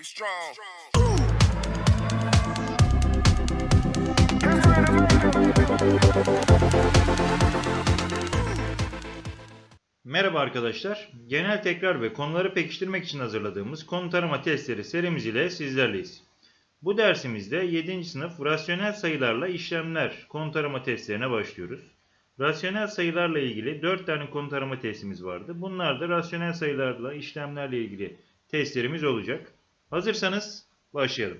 Be strong. Merhaba arkadaşlar. Genel tekrar ve konuları pekiştirmek için hazırladığımız konu tarama testleri serimiz ile sizlerleyiz. Bu dersimizde 7. sınıf rasyonel sayılarla işlemler konu tarama testlerine başlıyoruz. Rasyonel sayılarla ilgili 4 tane konu tarama testimiz vardı. Bunlar da rasyonel sayılarla işlemlerle ilgili testlerimiz olacak. Hazırsanız başlayalım.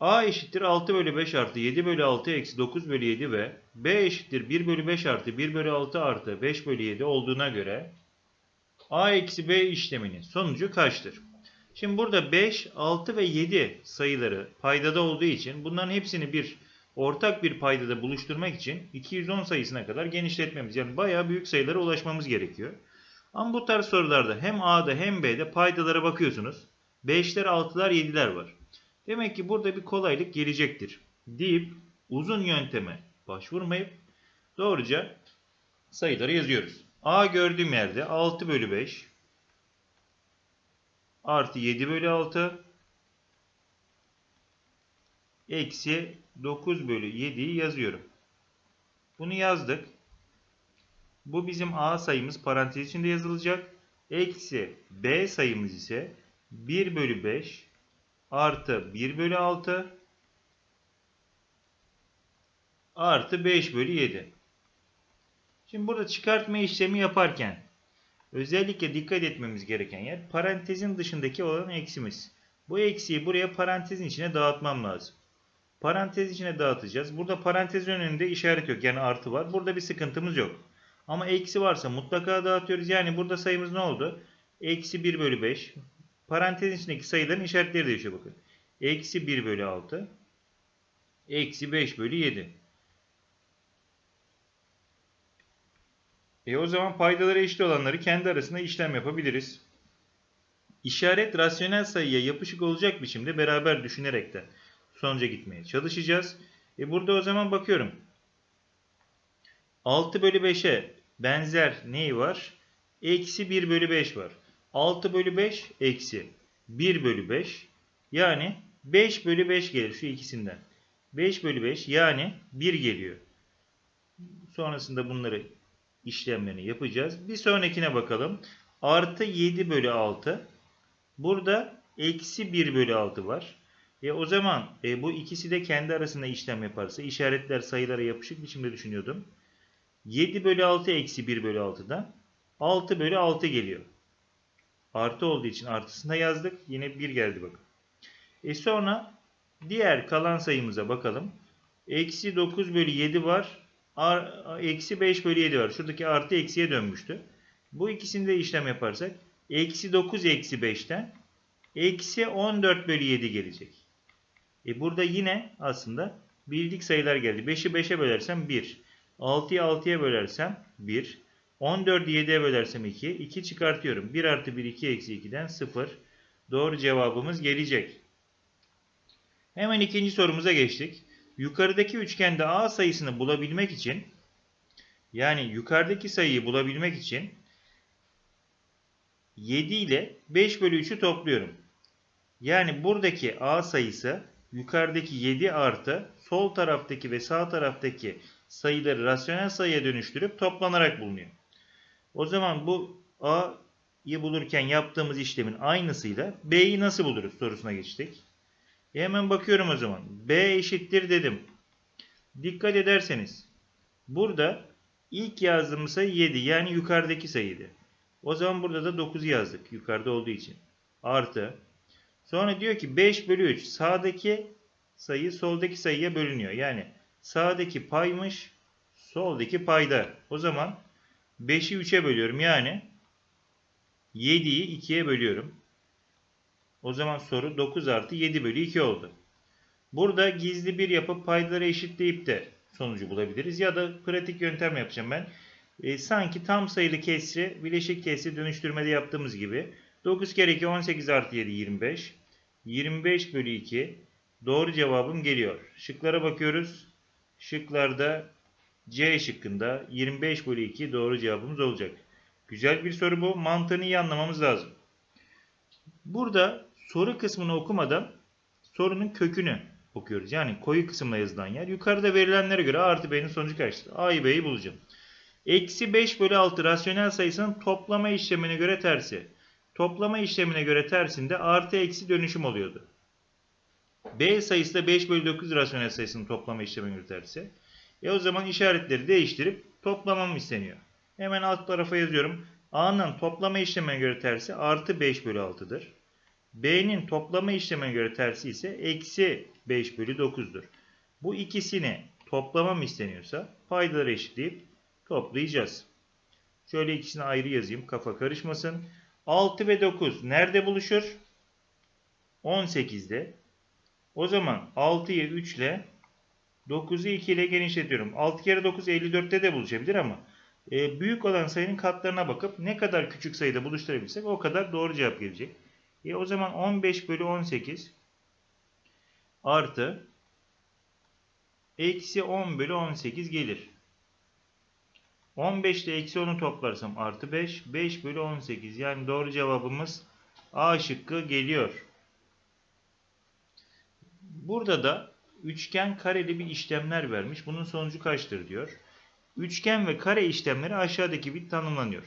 A eşittir 6 bölü 5 artı 7 bölü 6 eksi 9 bölü 7 ve B eşittir 1 bölü 5 artı 1 bölü 6 artı 5 bölü 7 olduğuna göre A eksi B işleminin sonucu kaçtır? Şimdi burada 5, 6 ve 7 sayıları paydada olduğu için bunların hepsini bir ortak bir paydada buluşturmak için 210 sayısına kadar genişletmemiz yani bayağı büyük sayılara ulaşmamız gerekiyor. Ama bu tarz sorularda hem A'da hem B'de paydalara bakıyorsunuz. 5'ler, 6'lar, 7'ler var. Demek ki burada bir kolaylık gelecektir deyip uzun yönteme başvurmayıp doğruca sayıları yazıyoruz. A gördüğüm yerde 6 bölü 5 artı 7 bölü 6 eksi 9 bölü 7'yi yazıyorum. Bunu yazdık. Bu bizim A sayımız parantez içinde yazılacak. Eksi B sayımız ise 1 bölü 5 artı 1 bölü 6 artı 5 bölü 7. Şimdi burada çıkartma işlemi yaparken özellikle dikkat etmemiz gereken yer parantezin dışındaki olan eksimiz. Bu eksiyi buraya parantezin içine dağıtmam lazım. Parantez içine dağıtacağız. Burada parantezin önünde işaret yok. Yani artı var. Burada bir sıkıntımız yok. Ama eksi varsa mutlaka dağıtıyoruz. Yani burada sayımız ne oldu? Eksi 1 bölü 5. Parantezin içindeki sayıların işaretleri değişiyor bakın. Eksi 1 bölü 6. Eksi 5 bölü 7. E o zaman paydaları eşit olanları kendi arasında işlem yapabiliriz. İşaret rasyonel sayıya yapışık olacak biçimde beraber düşünerek de sonuca gitmeye çalışacağız. E burada o zaman bakıyorum. 6 bölü 5'e benzer neyi var? Eksi 1 bölü 5 var. 6 bölü 5 eksi 1 bölü 5 yani 5 bölü 5 gelir şu ikisinden. 5 bölü 5 yani 1 geliyor. Sonrasında bunları işlemlerini yapacağız. Bir sonrakine bakalım. Artı 7 bölü 6. Burada eksi 1 bölü 6 var. E o zaman e, bu ikisi de kendi arasında işlem yaparsa işaretler sayılara yapışık biçimde düşünüyordum. 7 bölü 6 eksi 1 bölü 6'dan 6 bölü 6 geliyor. Artı olduğu için artısını da yazdık. Yine 1 geldi bakın. E sonra diğer kalan sayımıza bakalım. Eksi 9 bölü 7 var. Ar- Eksi 5 bölü 7 var. Şuradaki artı eksiye dönmüştü. Bu ikisinde işlem yaparsak eksi 9 eksi 5'ten eksi 14 bölü 7 gelecek. E burada yine aslında bildik sayılar geldi. 5'i 5'e bölersem 1. 6'yı 6'ya bölersem 1. 14'ü 7'ye bölersem 2. 2 çıkartıyorum. 1 artı 1 2 eksi 2'den 0. Doğru cevabımız gelecek. Hemen ikinci sorumuza geçtik. Yukarıdaki üçgende A sayısını bulabilmek için yani yukarıdaki sayıyı bulabilmek için 7 ile 5 bölü 3'ü topluyorum. Yani buradaki A sayısı yukarıdaki 7 artı sol taraftaki ve sağ taraftaki sayıları rasyonel sayıya dönüştürüp toplanarak bulunuyor. O zaman bu A'yı bulurken yaptığımız işlemin aynısıyla B'yi nasıl buluruz sorusuna geçtik. E hemen bakıyorum o zaman. B eşittir dedim. Dikkat ederseniz burada ilk yazdığımız sayı 7 yani yukarıdaki sayıydı. O zaman burada da 9 yazdık yukarıda olduğu için. Artı. Sonra diyor ki 5 bölü 3 sağdaki sayı soldaki sayıya bölünüyor. Yani sağdaki paymış soldaki payda. O zaman 5'i 3'e bölüyorum. Yani 7'yi 2'ye bölüyorum. O zaman soru 9 artı 7 bölü 2 oldu. Burada gizli bir yapıp paydaları eşitleyip de sonucu bulabiliriz. Ya da pratik yöntem yapacağım ben. E, sanki tam sayılı kesri bileşik kesri dönüştürmede yaptığımız gibi. 9 kere 2 18 artı 7 25. 25 bölü 2. Doğru cevabım geliyor. Şıklara bakıyoruz. Şıklarda C şıkkında 25 bölü 2 doğru cevabımız olacak. Güzel bir soru bu. Mantığını iyi anlamamız lazım. Burada soru kısmını okumadan sorunun kökünü okuyoruz. Yani koyu kısımda yazılan yer. Yukarıda verilenlere göre A artı B'nin sonucu kaçtır? A'yı B'yi bulacağım. Eksi 5 bölü 6 rasyonel sayısının toplama işlemine göre tersi. Toplama işlemine göre tersinde artı eksi dönüşüm oluyordu. B sayısı da 5 bölü 9 rasyonel sayısının toplama işlemine göre tersi. E o zaman işaretleri değiştirip toplamam isteniyor. Hemen alt tarafa yazıyorum. A'nın toplama işlemine göre tersi artı 5 bölü 6'dır. B'nin toplama işlemine göre tersi ise eksi 5 bölü 9'dur. Bu ikisini toplamam isteniyorsa paydaları eşitleyip toplayacağız. Şöyle ikisini ayrı yazayım kafa karışmasın. 6 ve 9 nerede buluşur? 18'de. O zaman 6'yı 3 ile 9'u 2 ile genişletiyorum. 6 kere 9 54'te de buluşabilir ama e, büyük olan sayının katlarına bakıp ne kadar küçük sayıda buluşturabilirsek o kadar doğru cevap gelecek. E, o zaman 15 bölü 18 artı eksi 10 bölü 18 gelir. 15 ile eksi 10'u toplarsam artı 5. 5 bölü 18 yani doğru cevabımız A şıkkı geliyor. Burada da üçgen kareli bir işlemler vermiş. Bunun sonucu kaçtır diyor. Üçgen ve kare işlemleri aşağıdaki bir tanımlanıyor.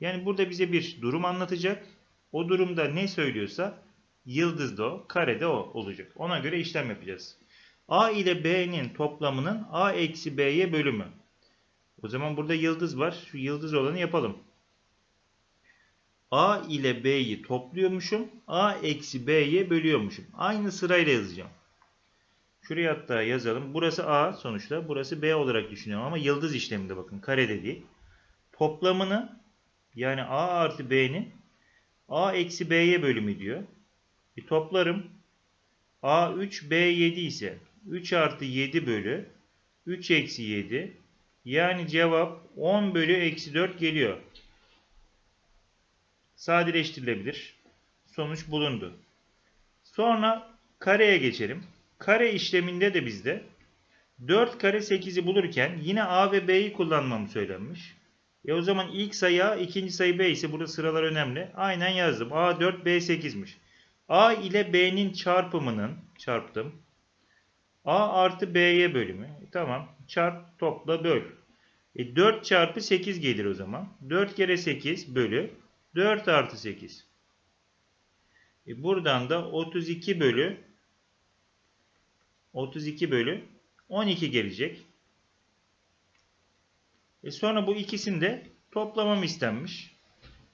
Yani burada bize bir durum anlatacak. O durumda ne söylüyorsa yıldız da o, kare de o olacak. Ona göre işlem yapacağız. A ile B'nin toplamının A eksi B'ye bölümü. O zaman burada yıldız var. Şu yıldız olanı yapalım. A ile B'yi topluyormuşum. A eksi B'ye bölüyormuşum. Aynı sırayla yazacağım. Şuraya hatta yazalım. Burası A sonuçta. Burası B olarak düşünüyorum ama yıldız işleminde bakın. Kare değil. Toplamını yani A artı B'nin A eksi B'ye bölümü diyor. Bir toplarım. A 3 B 7 ise 3 artı 7 bölü 3 eksi 7 yani cevap 10 bölü eksi 4 geliyor. Sadeleştirilebilir. Sonuç bulundu. Sonra kareye geçelim. Kare işleminde de bizde 4 kare 8'i bulurken yine A ve B'yi kullanmamı söylenmiş. E o zaman ilk sayı A, ikinci sayı B ise burada sıralar önemli. Aynen yazdım. A 4, B 8'miş. A ile B'nin çarpımının çarptım. A artı B'ye bölümü. E tamam. Çarp, topla, böl. E 4 çarpı 8 gelir o zaman. 4 kere 8 bölü 4 artı 8. E buradan da 32 bölü 32 bölü 12 gelecek. E sonra bu ikisini de toplamam istenmiş.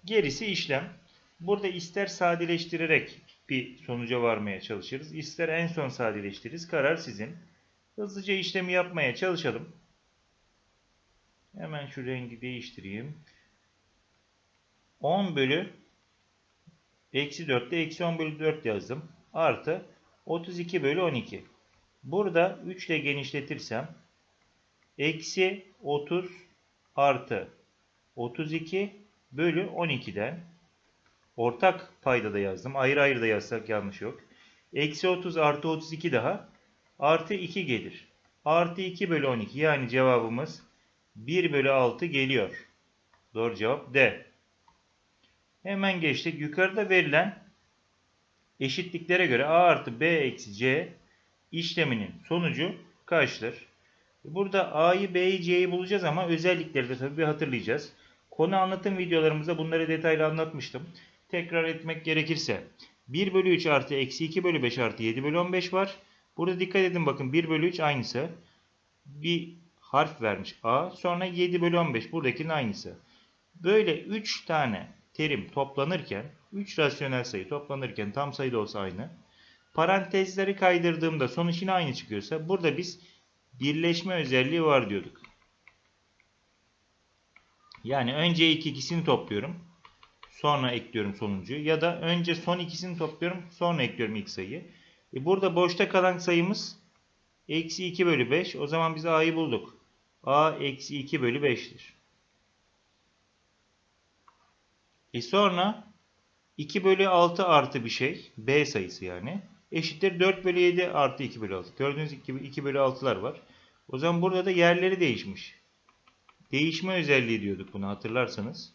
Gerisi işlem. Burada ister sadeleştirerek bir sonuca varmaya çalışırız. ister en son sadeleştiririz. Karar sizin. Hızlıca işlemi yapmaya çalışalım. Hemen şu rengi değiştireyim. 10 bölü eksi 4'te eksi 10 bölü 4 yazdım. Artı 32 bölü 12. Burada 3 ile genişletirsem eksi 30 artı 32 bölü 12'den ortak payda da yazdım. Ayrı ayrı da yazsak yanlış yok. Eksi 30 artı 32 daha artı 2 gelir. Artı 2 bölü 12 yani cevabımız 1 bölü 6 geliyor. Doğru cevap D. Hemen geçtik. Yukarıda verilen eşitliklere göre A artı B eksi C işleminin sonucu kaçtır? Burada A'yı, B'yi, C'yi bulacağız ama özellikleri de tabii bir hatırlayacağız. Konu anlatım videolarımızda bunları detaylı anlatmıştım. Tekrar etmek gerekirse 1 bölü 3 artı eksi 2 bölü 5 artı 7 bölü 15 var. Burada dikkat edin bakın 1 bölü 3 aynısı. Bir harf vermiş A. Sonra 7 bölü 15 buradakinin aynısı. Böyle 3 tane terim toplanırken 3 rasyonel sayı toplanırken tam sayı da olsa aynı. Parantezleri kaydırdığımda sonuç yine aynı çıkıyorsa burada biz birleşme özelliği var diyorduk. Yani önce ilk ikisini topluyorum. Sonra ekliyorum sonuncuyu. Ya da önce son ikisini topluyorum. Sonra ekliyorum ilk sayıyı. E burada boşta kalan sayımız eksi 2 bölü 5. O zaman biz A'yı bulduk. A eksi 2 bölü 5'tir. E sonra 2 bölü 6 artı bir şey. B sayısı yani. Eşittir 4 bölü 7 artı 2 bölü 6. Gördüğünüz gibi 2 bölü 6'lar var. O zaman burada da yerleri değişmiş. Değişme özelliği diyorduk bunu hatırlarsanız.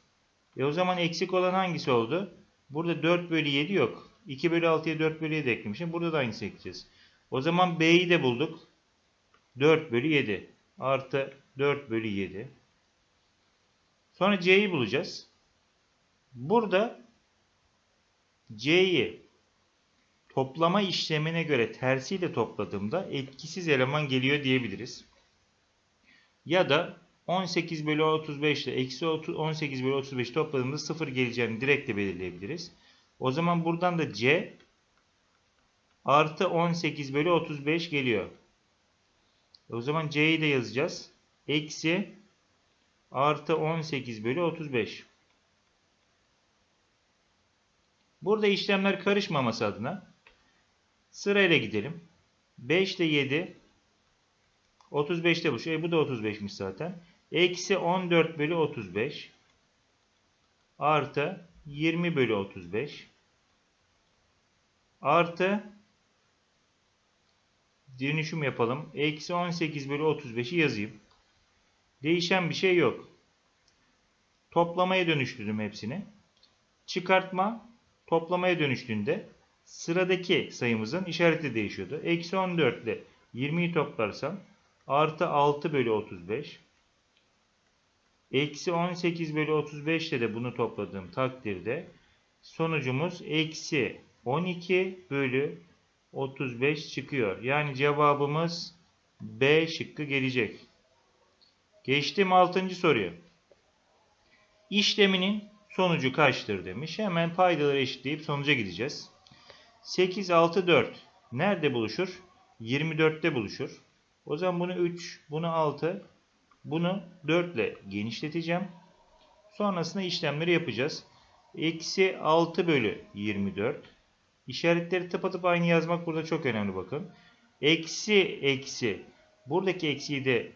E o zaman eksik olan hangisi oldu? Burada 4 bölü 7 yok. 2 bölü 6'ya 4 bölü 7 eklemişim. Burada da aynısını ekleyeceğiz. O zaman B'yi de bulduk. 4 bölü 7 artı 4 bölü 7. Sonra C'yi bulacağız. Burada C'yi toplama işlemine göre tersiyle topladığımda etkisiz eleman geliyor diyebiliriz. Ya da 18 bölü 35 ile eksi 18 bölü 35 topladığımızda 0 geleceğini direkt de belirleyebiliriz. O zaman buradan da C artı 18 bölü 35 geliyor. O zaman C'yi de yazacağız. Eksi artı 18 bölü 35. Burada işlemler karışmaması adına sırayla gidelim. 5 ile 7 35'te bu. Şey, bu da 35'miş zaten. Eksi 14 bölü 35 artı 20 bölü 35 artı dönüşüm yapalım. Eksi 18 bölü 35'i yazayım. Değişen bir şey yok. Toplamaya dönüştürdüm hepsini. Çıkartma toplamaya dönüştüğünde sıradaki sayımızın işareti değişiyordu. Eksi 14 ile 20'yi toplarsam artı 6 bölü 35 eksi 18 bölü 35 ile de bunu topladığım takdirde sonucumuz eksi 12 bölü 35 çıkıyor. Yani cevabımız B şıkkı gelecek. Geçtim 6. soruyu. İşleminin sonucu kaçtır demiş. Hemen paydaları eşitleyip sonuca gideceğiz. 8, 6, 4. Nerede buluşur? 24'te buluşur. O zaman bunu 3, bunu 6, bunu 4 ile genişleteceğim. Sonrasında işlemleri yapacağız. Eksi 6 bölü 24. İşaretleri tıpatıp aynı yazmak burada çok önemli bakın. Eksi eksi. Buradaki eksiyi de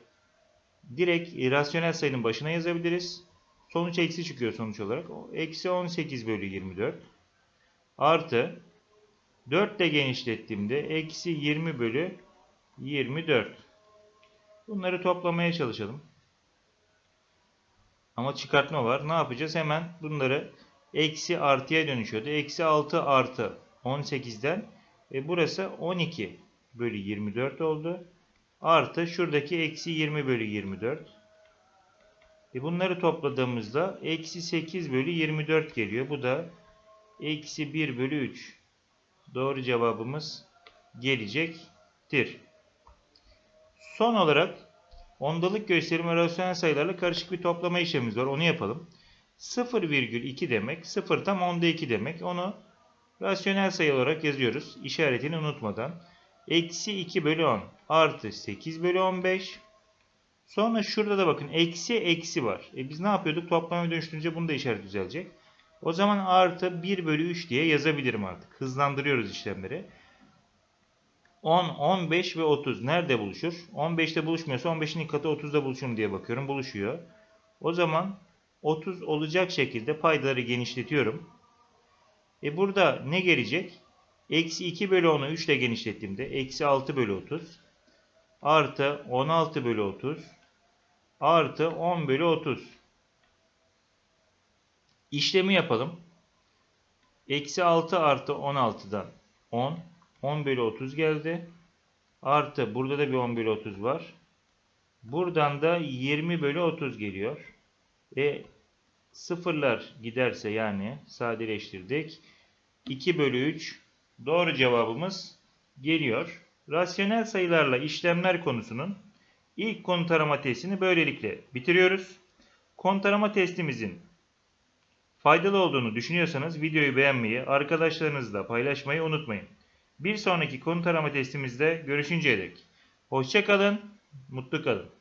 direkt rasyonel sayının başına yazabiliriz. Sonuç eksi çıkıyor sonuç olarak. Eksi 18 bölü 24 artı 4 ile genişlettiğimde eksi 20 bölü 24. Bunları toplamaya çalışalım. Ama çıkartma var. Ne yapacağız? Hemen bunları eksi artıya dönüşüyordu. Eksi 6 artı 18'den e burası 12 bölü 24 oldu. Artı şuradaki eksi 20 bölü 24. E bunları topladığımızda eksi 8 bölü 24 geliyor. Bu da eksi 1 bölü 3. Doğru cevabımız gelecektir. Son olarak ondalık gösterim ve rasyonel sayılarla karışık bir toplama işlemimiz var. Onu yapalım. 0,2 demek 0 tam onda 2 demek. Onu rasyonel sayı olarak yazıyoruz. İşaretini unutmadan. Eksi 2 bölü 10 artı 8 bölü 15. Sonra şurada da bakın eksi eksi var. E biz ne yapıyorduk? Toplamaya dönüştürünce bunu da işaret düzelecek. O zaman artı 1 bölü 3 diye yazabilirim artık. Hızlandırıyoruz işlemleri. 10, 15 ve 30 nerede buluşur? 15'te buluşmuyorsa 15'in ilk katı 30'da buluşur diye bakıyorum. Buluşuyor. O zaman 30 olacak şekilde paydaları genişletiyorum. E burada ne gelecek? Eksi 2 bölü 10'u 3 ile genişlettiğimde eksi 6 bölü 30 artı 16 bölü 30 artı 10 bölü 30. İşlemi yapalım. Eksi 6 artı 16'dan 10. 10 bölü 30 geldi. Artı burada da bir 10 bölü 30 var. Buradan da 20 bölü 30 geliyor. E sıfırlar giderse yani sadeleştirdik. 2 bölü 3 doğru cevabımız geliyor. Rasyonel sayılarla işlemler konusunun ilk konu tarama testini böylelikle bitiriyoruz. Konu tarama testimizin faydalı olduğunu düşünüyorsanız videoyu beğenmeyi, arkadaşlarınızla paylaşmayı unutmayın. Bir sonraki konu tarama testimizde görüşünceye dek. Hoşçakalın, mutlu kalın.